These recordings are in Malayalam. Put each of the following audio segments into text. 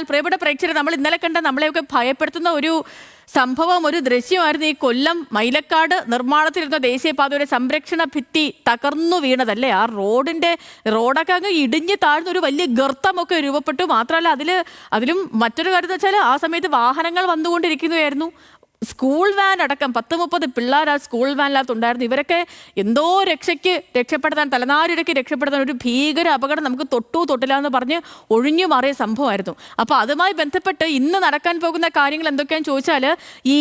എന്നാൽ പ്രിയപ്പെട്ട പ്രേക്ഷകർ നമ്മൾ ഇന്നലെ കണ്ട നമ്മളെയൊക്കെ ഭയപ്പെടുത്തുന്ന ഒരു സംഭവം ഒരു ദൃശ്യമായിരുന്നു ഈ കൊല്ലം മൈലക്കാട് നിർമ്മാണത്തിലിരുന്ന ദേശീയപാതയുടെ സംരക്ഷണ ഭിത്തി തകർന്നു വീണതല്ലേ? ആ റോഡിന്റെ റോഡൊക്കെ അങ്ങ് ഇടിഞ്ഞ് താഴ്ന്ന ഒരു വലിയ ഗർത്തമൊക്കെ രൂപപ്പെട്ടു. മാത്രമല്ല അതിൽ അതിലും മറ്റൊരു കാര്യം എന്ന് വെച്ചാൽ ആ സമയത്ത് വാഹനങ്ങൾ വന്നുകൊണ്ടിരിക്കുകയായിരുന്നു. സ്കൂൾ വാൻ അടക്കം പത്ത് മുപ്പത് പിള്ളേർ ആ സ്കൂൾ വാനിനകത്ത് ഉണ്ടായിരുന്നു ഇവരൊക്കെ എന്തോ രക്ഷയ്ക്ക് രക്ഷപ്പെടുത്താൻ തലനാരിടയ്ക്ക് രക്ഷപ്പെടുത്താൻ ഒരു ഭീകര അപകടം നമുക്ക് തൊട്ടു തൊട്ടില്ല എന്ന് പറഞ്ഞ് ഒഴിഞ്ഞു മാറിയ സംഭവമായിരുന്നു. അപ്പോൾ അതുമായി ബന്ധപ്പെട്ട് ഇന്ന് നടക്കാൻ പോകുന്ന കാര്യങ്ങൾ എന്തൊക്കെയാണെന്ന് ചോദിച്ചാൽ ഈ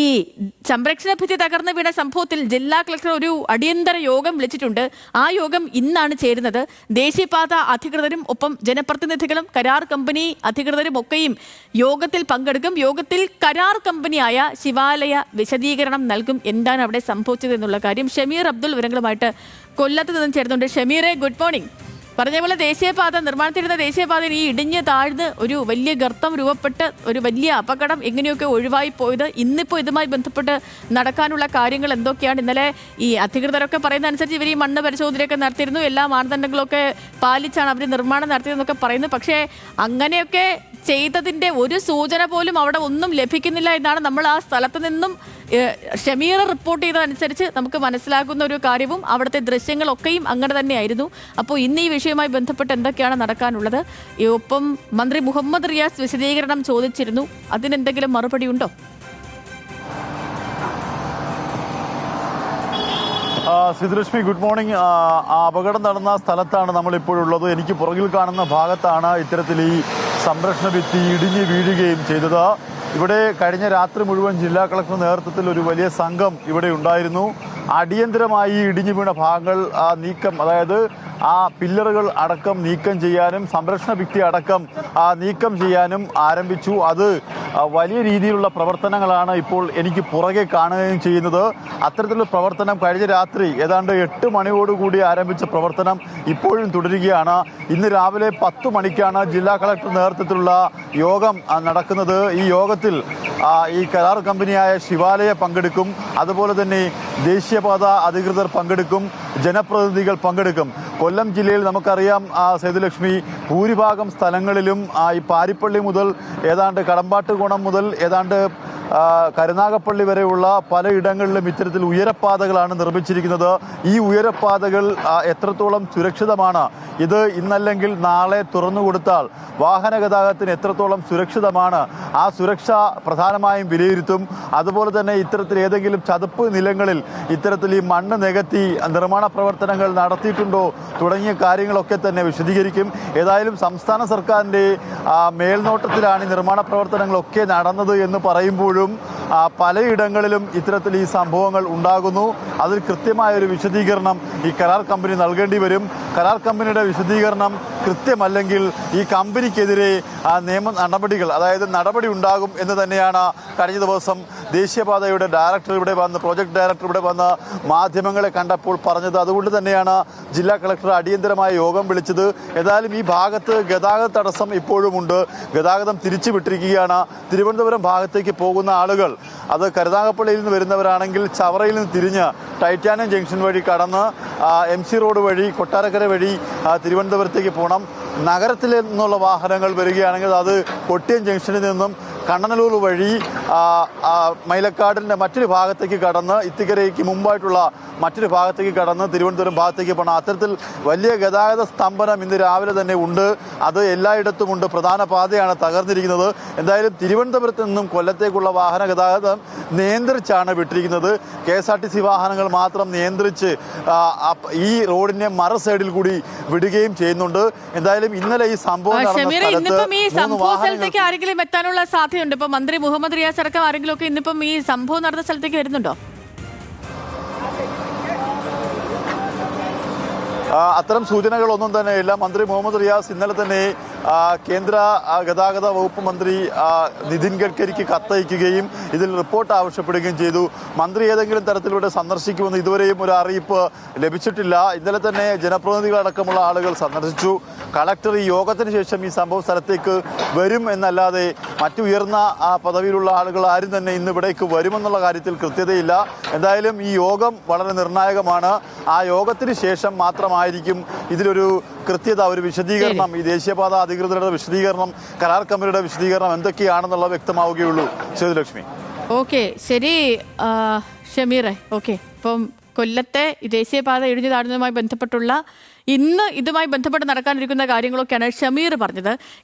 സംരക്ഷണ ഭിത്തി തകർന്നു വീണ സംഭവത്തിൽ ജില്ലാ കളക്ടർ ഒരു അടിയന്തര യോഗം വിളിച്ചിട്ടുണ്ട്. ആ യോഗം ഇന്നാണ് ചേരുന്നത്. ദേശീയപാത അധികൃതരും ഒപ്പം ജനപ്രതിനിധികളും കരാർ കമ്പനി അധികൃതരും ഒക്കെയും യോഗത്തിൽ പങ്കെടുക്കും. യോഗത്തിൽ കരാർ കമ്പനിയായ ശിവാലയ വിശദീകരണം നൽകും എന്താണ് അവിടെ സംഭവിച്ചത് എന്നുള്ള കാര്യം. ഷമീർ അബ്ദുൾ വിവരങ്ങളുമായിട്ട് കൊല്ലത്ത് നിന്നും ചേർന്നുണ്ട് ഷമീറെ ഗുഡ് മോർണിംഗ് പറഞ്ഞ പോലെ ദേശീയപാത നിർമ്മാണത്തിരുന്ന ദേശീയപാതയിൽ ഈ ഇടിഞ്ഞ് താഴ്ന്ന് ഒരു വലിയ ഗർത്തം രൂപപ്പെട്ട് ഒരു വലിയ അപകടം എങ്ങനെയൊക്കെ ഒഴിവായി പോയത് ഇന്നിപ്പോൾ ഇതുമായി ബന്ധപ്പെട്ട് നടക്കാനുള്ള കാര്യങ്ങൾ എന്തൊക്കെയാണ്? ഇന്നലെ ഈ അധികൃതരൊക്കെ പറയുന്ന അനുസരിച്ച് ഇവർ ഈ മണ്ണ് പരിശോധനയൊക്കെ നടത്തിയിരുന്നു. എല്ലാ മാനദണ്ഡങ്ങളൊക്കെ പാലിച്ചാണ് അവർ നിർമ്മാണം നടത്തിയതെന്നൊക്കെ പറയുന്നു. പക്ഷേ അങ്ങനെയൊക്കെ ചെയ്തതിന്റെ ഒരു സൂചന പോലും അവിടെ ഒന്നും ലഭിക്കുന്നില്ല എന്നാണ് നമ്മൾ ആ സ്ഥലത്ത് നിന്നും ഷമീർ റിപ്പോർട്ട് ചെയ്തതനുസരിച്ച് നമുക്ക് മനസ്സിലാക്കുന്ന ഒരു കാര്യവും അവിടുത്തെ ദൃശ്യങ്ങളൊക്കെയും അങ്ങനെ തന്നെയായിരുന്നു. അപ്പോൾ ഇന്ന് ഈ വിഷയവുമായി ബന്ധപ്പെട്ട് എന്തൊക്കെയാണ് നടക്കാനുള്ളത്? ഒപ്പം മന്ത്രി മുഹമ്മദ് റിയാസ് വിശദീകരണം ചോദിച്ചിരുന്നു. അതിനെന്തെങ്കിലും മറുപടി ഉണ്ടോ? Siddhalakshmi good morning. അപകടം നടന്ന സ്ഥലത്താണ് നമ്മൾ ഇപ്പോഴുള്ളത് എനിക്ക് പുറകിൽ കാണുന്ന ഭാഗത്താണ് ഇത്തരത്തിൽ ഈ സംരക്ഷണ ഭിത്തി ഇടിഞ്ഞ് വീഴുകയും ചെയ്തത്. ഇവിടെ കഴിഞ്ഞ രാത്രി മുഴുവൻ ജില്ലാ കളക്ടർ നേതൃത്വത്തിൽ ഒരു വലിയ സംഘം ഇവിടെ ഉണ്ടായിരുന്നു. അടിയന്തരമായി ഇടിഞ്ഞു വീണ ഭാഗങ്ങൾ നീക്കം അതായത് ആ പില്ലറുകൾ അടക്കം നീക്കം ചെയ്യാനും സംരക്ഷണ ഭിത്തി അടക്കം നീക്കം ചെയ്യാനും ആരംഭിച്ചു. അത് വലിയ രീതിയിലുള്ള പ്രവർത്തനങ്ങളാണ് ഇപ്പോൾ എനിക്ക് പുറകെ കാണുകയും ചെയ്യുന്നത്. അത്തരത്തിലുള്ള പ്രവർത്തനം കഴിഞ്ഞ രാത്രി ഏതാണ്ട് എട്ട് മണിയോടുകൂടി ആരംഭിച്ച പ്രവർത്തനം ഇപ്പോഴും തുടരുകയാണ്. ഇന്ന് രാവിലെ പത്ത് മണിക്കാണ് ജില്ലാ കളക്ടർ നേതൃത്വത്തിലുള്ള യോഗം നടക്കുന്നത്. ഈ യോഗത്തിൽ ഈ കരാർ കമ്പനിയായ ശിവാലയ പങ്കെടുക്കും. അതുപോലെ തന്നെ ദേശീയപാത അധികൃതർ പങ്കെടുക്കും. ജനപ്രതിനിധികൾ പങ്കെടുക്കും. കൊല്ലം ജില്ലയിൽ നമുക്കറിയാം സേതുലക്ഷ്മി ഭൂരിഭാഗം സ്ഥലങ്ങളിലും ഈ പാരിപ്പള്ളി മുതൽ ഏതാണ്ട് കടമ്പാട്ടുകോണം മുതൽ ഏതാണ്ട് കരുനാഗപ്പള്ളി വരെയുള്ള പലയിടങ്ങളിലും ഇത്തരത്തിൽ ഉയരപ്പാതകളാണ് നിർമ്മിച്ചിരിക്കുന്നത്. ഈ ഉയരപ്പാതകൾ എത്രത്തോളം സുരക്ഷിതമാണ്? ഇത് ഇന്നല്ലെങ്കിൽ നാളെ തുറന്നു കൊടുത്താൽ വാഹന ഗതാഗതത്തിന് എത്രത്തോളം സുരക്ഷിതമാണ്? ആ സുരക്ഷ പ്രധാനമായും വിലയിരുത്തും. അതുപോലെ തന്നെ ഇത്തരത്തിൽ ഏതെങ്കിലും ചതുപ്പ് നിലങ്ങളിൽ ഇത്തരത്തിൽ ഈ മണ്ണ് നികത്തി നിർമ്മാണ പ്രവർത്തനങ്ങൾ നടത്തിയിട്ടുണ്ടോ തുടങ്ങിയ കാര്യങ്ങളൊക്കെ തന്നെ വിശദീകരിക്കും. ഏതായാലും സംസ്ഥാന സർക്കാരിന്റെ മേൽനോട്ടത്തിലാണ് ഈ നിർമ്മാണ പ്രവർത്തനങ്ങളൊക്കെ നടന്നത് എന്ന് പറയുമ്പോഴും ആ, പലയിടങ്ങളിലും ഇത്തരത്തിൽ ഈ സംഭവങ്ങൾ ഉണ്ടാകുന്നു. അതിൽ കൃത്യമായ ഒരു വിശദീകരണം ഈ കരാർ കമ്പനി നൽകേണ്ടി വരും. കരാർ കമ്പനിയുടെ വിശദീകരണം കൃത്യമല്ലെങ്കിൽ ഈ കമ്പനിക്കെതിരെ നിയമ നടപടികൾ അതായത് നടപടി ഉണ്ടാകും എന്ന് തന്നെയാണ് കഴിഞ്ഞ ദിവസം ദേശീയപാതയുടെ ഡയറക്ടർ ഇവിടെ വന്ന് പ്രോജക്ട് ഡയറക്ടർ ഇവിടെ വന്ന് മാധ്യമങ്ങളെ കണ്ടപ്പോൾ പറഞ്ഞത് അതുകൊണ്ട് തന്നെയാണ് ജില്ലാ കളക്ടർ അടിയന്തരമായ യോഗം വിളിച്ചത്. ഏതായാലും ഈ ഭാഗത്ത് ഗതാഗത തടസ്സം ഇപ്പോഴും ഉണ്ട്. ഗതാഗതം തിരിച്ചു വിട്ടിരിക്കുകയാണ് തിരുവനന്തപുരം ഭാഗത്തേക്ക് പോകുന്ന ആളുകൾ അത് കരുതാകപ്പള്ളിയിൽ നിന്ന് വരുന്നവരാണെങ്കിൽ ചവറയിൽ നിന്ന് തിരിഞ്ഞ് ടൈറ്റാനിയം ജംഗ്ഷൻ വഴി കടന്ന് എം സി റോഡ് വഴി കൊട്ടാരക്കര വഴി തിരുവനന്തപുരത്തേക്ക് പോകണം നഗരത്തിൽ നിന്നുള്ള വാഹനങ്ങൾ വരികയാണെങ്കിൽ അത് കൊട്ടിയം ജംഗ്ഷനിൽ നിന്നും കണ്ണനല്ലൂർ വഴി മൈലക്കാടിന്റെ മറ്റൊരു ഭാഗത്തേക്ക് കടന്ന് ഇത്തിക്കരയ്ക്ക് മുമ്പായിട്ടുള്ള മറ്റൊരു ഭാഗത്തേക്ക് കടന്ന് തിരുവനന്തപുരം ഭാഗത്തേക്ക് പോകണം അത്തരത്തിൽ വലിയ ഗതാഗത സ്തംഭനം ഇന്ന് രാവിലെ തന്നെ ഉണ്ട്. അത് എല്ലായിടത്തും ഉണ്ട്. പ്രധാന പാതയാണ് തകർന്നിരിക്കുന്നത്. എന്തായാലും തിരുവനന്തപുരത്ത് നിന്നും കൊല്ലത്തേക്കുള്ള വാഹന ഗതാഗതം നിയന്ത്രിച്ചാണ് വിട്ടിരിക്കുന്നത്. K S R T C വാഹനങ്ങൾ മാത്രം നിയന്ത്രിച്ച് ഈ റോഡിന്റെ മറ സൈഡിൽ കൂടി വിടുകയും ചെയ്യുന്നുണ്ട്. എന്തായാലും ഇന്നലെ ഈ സംഭവം നടന്ന സ്ഥലത്ത് ആരെങ്കിലും എത്താനുള്ള സാധ്യതയുണ്ട് ഇപ്പൊ മന്ത്രി മുഹമ്മദ് റിയാസ് അടക്കം ആരെങ്കിലും ഒക്കെ ഇന്നിപ്പം ഈ സംഭവം നടന്ന സ്ഥലത്തേക്ക് വരുന്നുണ്ടോ? അത്തരം സൂചനകളൊന്നും തന്നെ ഇല്ല. മന്ത്രി മുഹമ്മദ് റിയാസ് ഇന്നലെ തന്നെ കേന്ദ്ര ഗതാഗത വകുപ്പ് മന്ത്രി നിതിൻ ഗഡ്കരിക്ക് കത്തയക്കുകയും ഇതിൽ റിപ്പോർട്ട് ആവശ്യപ്പെടുകയും ചെയ്തു. മന്ത്രി ഏതെങ്കിലും തരത്തിലൂടെ സന്ദർശിക്കുമെന്ന് ഇതുവരെയും ഒരു അറിയിപ്പ് ലഭിച്ചിട്ടില്ല. ഇന്നലെ തന്നെ ജനപ്രതിനിധികളടക്കമുള്ള ആളുകൾ സന്ദർശിച്ചു. കളക്ടർ ഈ യോഗത്തിന് ശേഷം ഈ സംഭവ സ്ഥലത്തേക്ക് വരും എന്നല്ലാതെ മറ്റു ഉയർന്ന ആ, പദവിയിലുള്ള ആളുകൾ ആരും തന്നെ ഇന്ന് ഇവിടേക്ക് വരുമെന്നുള്ള കാര്യത്തിൽ കൃത്യതയില്ല. എന്തായാലും ഈ യോഗം വളരെ നിർണായകമാണ്. ആ യോഗത്തിന് ശേഷം മാത്രമായിരിക്കും ഇതിലൊരു കൃത്യത ഒരു വിശദീകരണം ഈ ദേശീയപാത അധികൃതരുടെ വിശദീകരണം കരാർ കമ്പനിയുടെ വിശദീകരണം എന്തൊക്കെയാണെന്നുള്ളത് വ്യക്തമാവുകയുള്ളൂ. ശിവലക്ഷ്മി ഓക്കെ ശരി ഷമീറെ ഓക്കെ. ഇപ്പം കൊല്ലത്തെ ദേശീയപാത ഇടിഞ്ഞു താഴുന്നതുമായി ബന്ധപ്പെട്ടുള്ള ഇന്ന് ഇതുമായി ബന്ധപ്പെട്ട് നടക്കാനിരിക്കുന്ന കാര്യങ്ങളൊക്കെയാണ് ഷമീർ പറഞ്ഞത്.